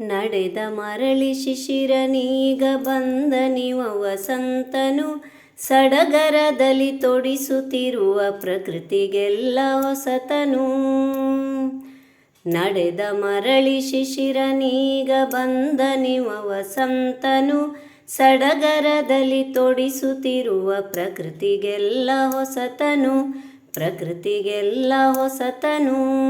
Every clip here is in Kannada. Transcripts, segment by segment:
ನಡೆದ ಮರಳಿ ಶಿಶಿರನೀಗ ಬಂದ ನಿವ ವಸಂತನು ಸಡಗರದಲ್ಲಿ ತೊಡಿಸುತ್ತಿರುವ ಪ್ರಕೃತಿಗೆಲ್ಲ ಹೊಸತನು. ನಡೆದ ಮರಳಿ ಶಿಶಿರನೀಗ ಬಂದ ನಿವ ವಸಂತನು ಸಡಗರದಲ್ಲಿ ತೊಡಿಸುತ್ತಿರುವ ಪ್ರಕೃತಿಗೆಲ್ಲ ಹೊಸತನು ಪ್ರಕೃತಿಗೆಲ್ಲ ಹೊಸತನು.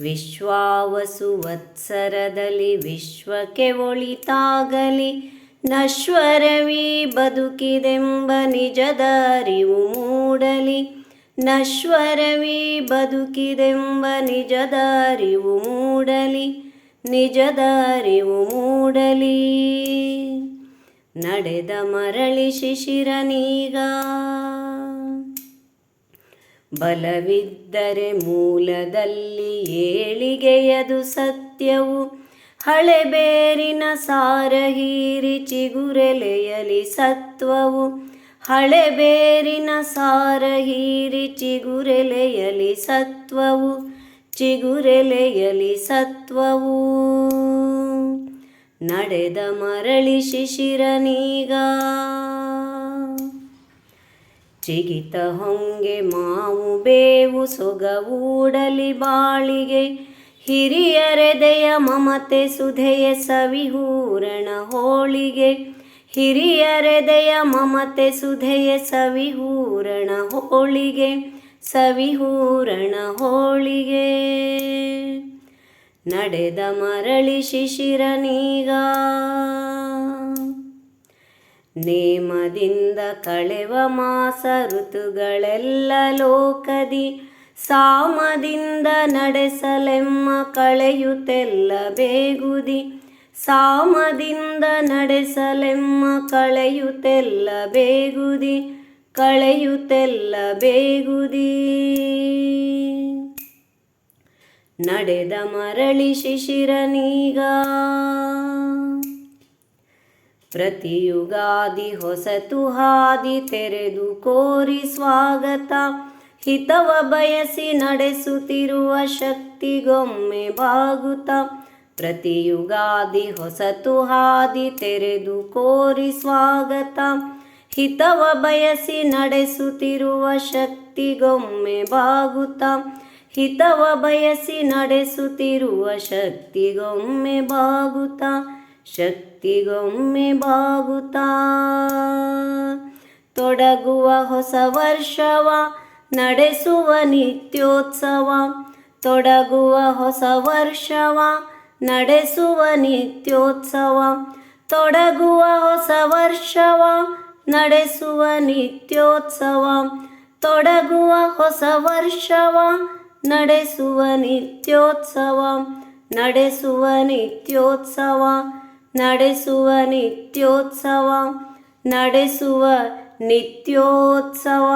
ವಿಶ್ವಾವಸುವತ್ಸರದಲ್ಲಿ ವಿಶ್ವಕ್ಕೆ ಒಳಿತಾಗಲಿ. ನಶ್ವರವೀ ಬದುಕಿದೆಂಬ ನಿಜದ ಅರಿವು ಮೂಡಲಿ. ನಶ್ವರವೀ ಬದುಕಿದೆಂಬ ನಿಜದ ಅರಿವು ಮೂಡಲಿ. ನಿಜದ ಅರಿವು ಮೂಡಲಿ. ನಡೆದ ಮರಳಿ ಶಿಶಿರನೀಗ ಬಲವಿದ್ದರೆ ಮೂಲದಲ್ಲಿ ಏಳಿಗೆಯದು ಸತ್ಯವು. ಹಳೆಬೇರಿನ ಸಾರ ಹೀರಿ ಚಿಗುರೆಲೆಯಲಿ ಸತ್ವವು. ಹಳೆಬೇರಿನ ಸಾರ ಹೀರಿ ಚಿಗುರೆಲೆಯಲಿ ಸತ್ವವು. ಚಿಗುರೆಲೆಯಲಿ ಸತ್ವವು. ನಡೆದ ಮರಳಿ ಶಿಶಿರನೀಗ. ಚಿಗಿತ ಹೊಂಗೆ ಮಾವು ಬೇವು ಸೊಗವೂಡಲಿ ಬಾಳಿಗೆ. ಹಿರಿಯರೆದೆಯ ಮಮತೆ ಸುಧೆಯ ಸವಿಹೂರಣ ಹೋಳಿಗೆ. ಹಿರಿಯರೆದೆಯ ಮಮತೆ ಸುಧೆಯ ಸವಿಹೂರಣ ಹೋಳಿಗೆ. ಸವಿಹೂರಣ ಹೋಳಿಗೆ. ನಡೆದ ಮರಳಿ ಶಿಶಿರನೀಗ ನೇಮದಿಂದ ಕಳೆವ ಮಾಸ ಋತುಗಳೆಲ್ಲ ಲೋಕದಿ. ಸಾಮದಿಂದ ನಡೆಸಲೆಮ್ಮ ಕಳೆಯುತ್ತೆಲ್ಲ ಬೇಗುದಿ. ಸಾಮದಿಂದ ನಡೆಸಲೆಮ್ಮ ಕಳೆಯುತ್ತೆಲ್ಲ ಬೇಗುದಿ. ಕಳೆಯುತ್ತೆಲ್ಲ ಬೇಗುದಿ. ನಡೆದ ಮರಳಿ ಶಿಶಿರನೀಗ. ಪ್ರತಿಯುಗಾದಿ ಹೊಸತು ಹಾದಿ ತೆರೆದು ಕೋರಿ ಸ್ವಾಗತ. ಹಿತವ ಬಯಸಿ ನಡೆಸುತ್ತಿರುವ ಶಕ್ತಿಗೊಮ್ಮೆ ಬಾಗುತ್ತ ಪ್ರತಿಯುಗಾದಿ ಹೊಸತು ಹಾದಿ ತೆರೆದು ಕೋರಿ ಸ್ವಾಗತ. ಹಿತವ ಬಯಸಿ ನಡೆಸುತ್ತಿರುವ ಶಕ್ತಿಗೊಮ್ಮೆ ಬಾಗುತ್ತ ಹಿತವ ಬಯಸಿ ನಡೆಸುತ್ತಿರುವ ಶಕ್ತಿಗೊಮ್ಮೆ ಬಾಗುತ್ತ ಶಕ್ತಿಗೊಮ್ಮೆ ಬಾಗುತ್ತಾ? ತೊಡಗುವ ಹೊಸ ವರ್ಷವ, ನಡೆಸುವ ನಿತ್ಯೋತ್ಸವ. ತೊಡಗುವ ಹೊಸ ವರ್ಷವ, ನಡೆಸುವ ನಿತ್ಯೋತ್ಸವ. ತೊಡಗುವ ಹೊಸ ವರ್ಷವ, ನಡೆಸುವ ನಿತ್ಯೋತ್ಸವ. ತೊಡಗುವ ಹೊಸ ವರ್ಷವ, ನಡೆಸುವ ನಿತ್ಯೋತ್ಸವ. ನಡೆಸುವ ನಿತ್ಯೋತ್ಸವ. ನಡೆಸುವ ನಿತ್ಯೋತ್ಸವ ನಡೆಸುವ ನಿತ್ಯೋತ್ಸವ.